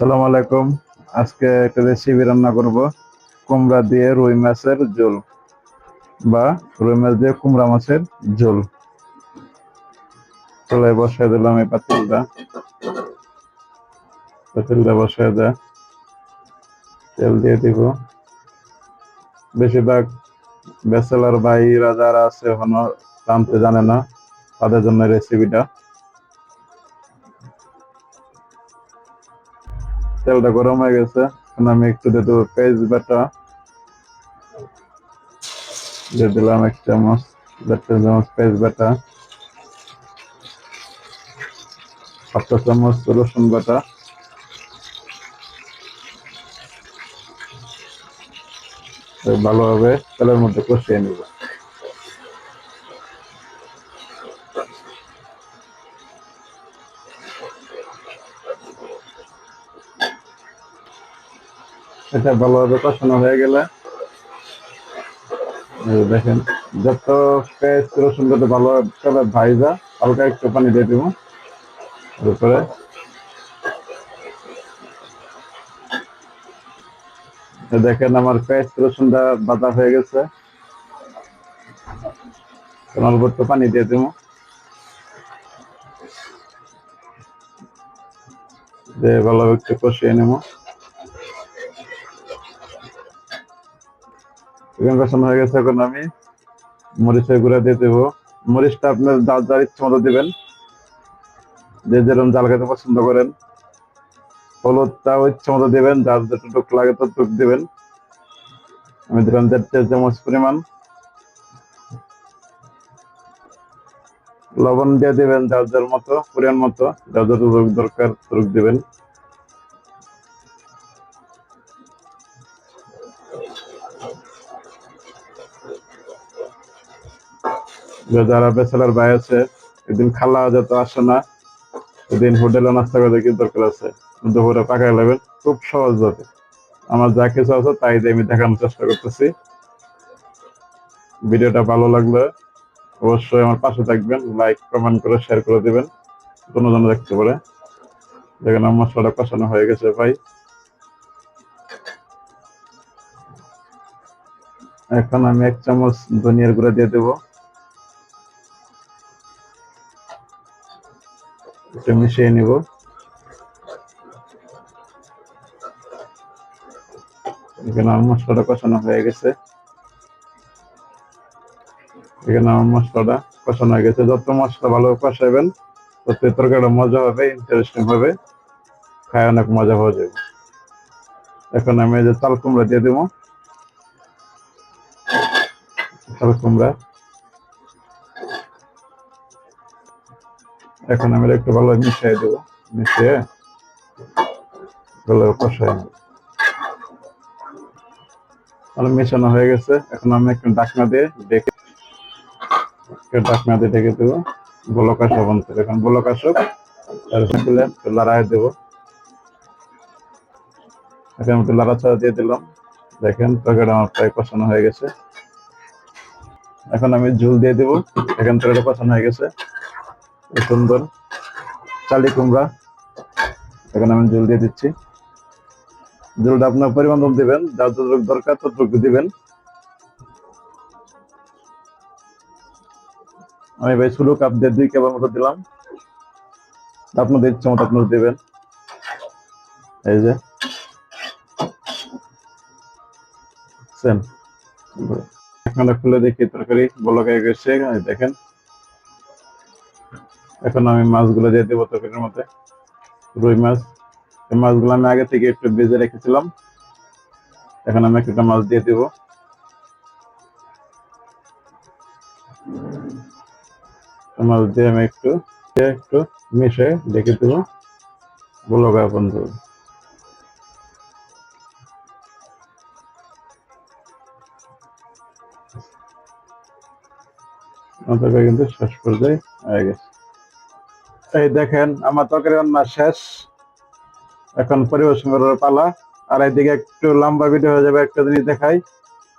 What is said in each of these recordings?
সালাম আলাইকুম। আজকে একটা রেসিপি রান্না করব। কুমড়া দিয়ে রুই মাছের ঝোল বা রুই মাছ দিয়ে কুমড়া মাছের ঝোল। চলে বসাই দিলাম এই পাতিলটা। পাতিলটা বসাই দেয় তেল দিয়ে দিব। বেশিরভাগ ব্যাচেলার ভাইরা যারা আছে এখনও রাঁধতে জানে না, তাদের জন্য রেসিপিটা তেলটা গরম হয়ে গেছে। এখন আমি একটু দিয়ে দেবো পেঁয়াজ বাটা। দিয়ে দিলাম এক চামচ দেড় চামচ পেঁয়াজ বাটা। সাতটা চামচ রসুন বাটা। ভালোভাবে তেলের মধ্যে কষিয়ে নিব। এটা ভালোভাবে কষানো হয়ে গেলে দেখেন, যত পেস্ট রসুন যত ভালোভাবে ভাইজা, হালকা একটু পানি দিয়ে দিব। এরপরে এই দেখেন আমার পেস্ট রসুনটা বাতা হয়ে গেছে। অল্প একটু পানি দিয়ে দিব। দিয়ে ভালোভাবে একটু কষিয়ে নেব। চিকেন হয়ে গেছে এখন আমি। মরিচের গুঁড়া দিয়ে দেবো। মরিচটা আপনার ইচ্ছে মতো দিবেন। যে যেরকম জাল খেতে পছন্দ করেন। হলুদটাও ইচ্ছে মতো দেবেন। যার লাগে ততটুক দিবেন। আমি দিলাম দেড় চামচ পরিমাণ। লবণ দিয়ে দিবেন যার যার মতো, পরিমাণ মতো। যার যতটুক দরকার ততটুক দিবেন। যারা বেচেলার ভাই আছে, এদিন খালা যত আসে না, এদিন হোটেলে নাস্তা করে কি দরকার আছে? দুপুরে পাকায় নেবেন খুব সহজ ভাবে আমার যা কিছু আছে তাই দিয়ে আমি দেখানোর চেষ্টা করতেছি। ভিডিওটা ভালো লাগলে অবশ্যই আমার পাশে থাকবেন লাইক কমেন্ট করে শেয়ার করে দিবেন জন দেখতে পারে। দেখেন আমার মশলাটা কষানো হয়ে গেছে ভাই। এখন আমি এক চামচ ধনিয়ার গুঁড়া দিয়ে দেবো। একটু মিশিয়ে নিব। এখানে আমার মশলাটা কষানো হয়ে গেছে। এখানে আমার মশলাটা কষানো হয়ে গেছে। যত মশলা ভালো কষাবেন, তত তরকারিটা মজা হবে ইন্টারেস্টিং হবে, খায় অনেক মজা হয়ে যাবে। এখন আমি যে চাল কুমড়া দিয়ে দেবো। চাল কুমড়া এখন আমি একটু ভালো মিশিয়ে দেবো। মিশিয়ে ভালো কষাই ভালো মেশানো হয়ে গেছে। এখন আমি একটু ডাকনা দিয়ে ডেকে ডাকনা দিয়ে ডেকে দেবো। বলক আসা বন্ধ এখন আসুক তুলে একটু লড়াই দেবো। এখন একটু লাড়াচাড়া দিয়ে দিলাম। দেখেন তরকারিটা আমার প্রায় কষানো হয়ে গেছে। এখন আমি ঝুল দিয়ে দেবো। এখন তরকারিটা কষানো হয়ে গেছে। সুন্দর চালি কুমড়া, এখন আমি জল দিয়ে দিচ্ছি। জলটা আপনার পরিমাণ মতো দিবেন, যার যতটুকু দরকার ততটুকু দিবেন। আমি ভাই ষোলো কাপ দিয়ে দুই কাপের মতো দিলাম। আপনাদের ইচ্ছে মতো আপনারা দিবেন। এই যে। সেম এখানে খুলে দেখি তরকারি, বলক গেছে দেখেন। এখন আমি মাছগুলো দিয়ে দেবো তরকারির মধ্যে, রুই মাছ। এই মাছগুলো আমি আগে থেকে একটু ভেজে রেখেছিলাম। এখন আমি একটা মাছ দিয়ে দেবো। মাছ দিয়ে আমি একটু একটু মিশে দেখে দেবো। বলো গায়ে বন্ধু কিন্তু শেষ পর্যায়ে হয়ে গেছে। এই দেখেন, আমার তরকারি রান্না শেষ। এখন পরিবেশন করার পালা। আর এইদিকে একটু লম্বা ভিডিও হয়ে যাবে, একটা জিনিস দেখাই।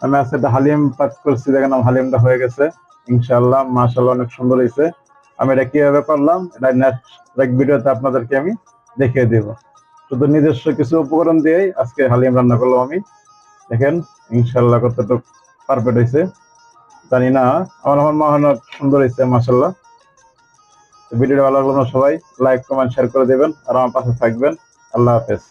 আমি আজকে একটা হালিম পাক করছি, দেখেন আমার হালিমটা হয়ে গেছে। ইনশাল্লাহ মাশাল্লাহ অনেক সুন্দর হয়েছে। আমি এটা কীভাবে করলাম এটা নেক্সট ভিডিওতে আপনাদেরকে আমি দেখিয়ে দেব। শুধু নিজস্ব কিছু উপকরণ দিয়েই আজকে হালিম রান্না করলাম আমি। দেখেন ইনশাল্লাহ কতটুকু পারফেক্ট হয়েছে। জানি না, আমার আমার মা অনেক সুন্দর হয়েছে মাসাল্লাহ ভিডিওটা ভালো লাগল সবাই লাইক কমেন্ট শেয়ার করে দেবেন আর আমার পাশে থাকবেন। আল্লাহ হাফেজ।